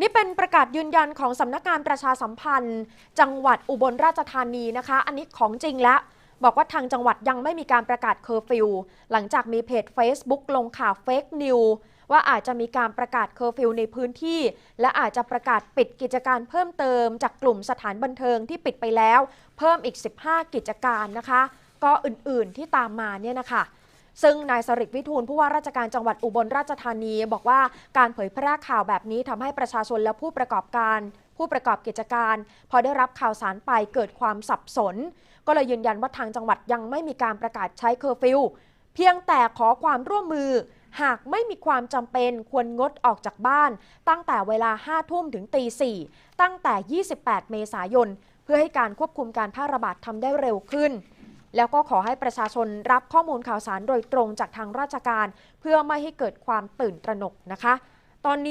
นี่เป็นประกาศยืนยันของสำนักงานประชาสัมพันธ์ จังหวัดอุบลราชธานีนะคะ อันนี้ของจริงแล้วบอกว่าทางจังหวัดยังไม่มีการประกาศเคอร์ฟิวหลังจากมีเพจ Facebook ลงข่าวเฟกนิวว่าอาจจะมีการประกาศเคอร์ฟิวในพื้นที่ และอาจจะประกาศปิดกิจการเพิ่มเติม จากกลุ่มสถานบันเทิงที่ปิดไปแล้ว เพิ่มอีก 15 กิจการนะคะ ก็อื่นๆที่ตามมาเนี่ยนะคะ ซึ่งนายสริตวิทูลผู้ว่าราชการจังหวัดอุบลราชธานี บอกว่าการเผยแพร่ข่าวแบบนี้ทำให้ประชาชนและผู้ประกอบการ ผู้ประกอบกิจการ พอได้รับข่าวสารไปเกิดความสับสน ก็เลยยืนยันว่าทางจังหวัดยังไม่มีการประกาศใช้เคอร์ฟิวเพียงแต่ขอความร่วมมือ หากไม่มีความจำเป็นควรงดออกจากบ้าน ตั้งแต่เวลา 5 ทุ่มถึงตี 4 ตั้งแต่ 28 เมษายน เพื่อให้การควบคุมการแพร่ระบาดทำได้เร็วขึ้น แล้วก็ขอให้ประชาชนรับข้อมูลข่าวสารโดยตรงจากทางราชการ เพื่อไม่ให้เกิดความตื่นตระหนกนะคะ ตอนนี้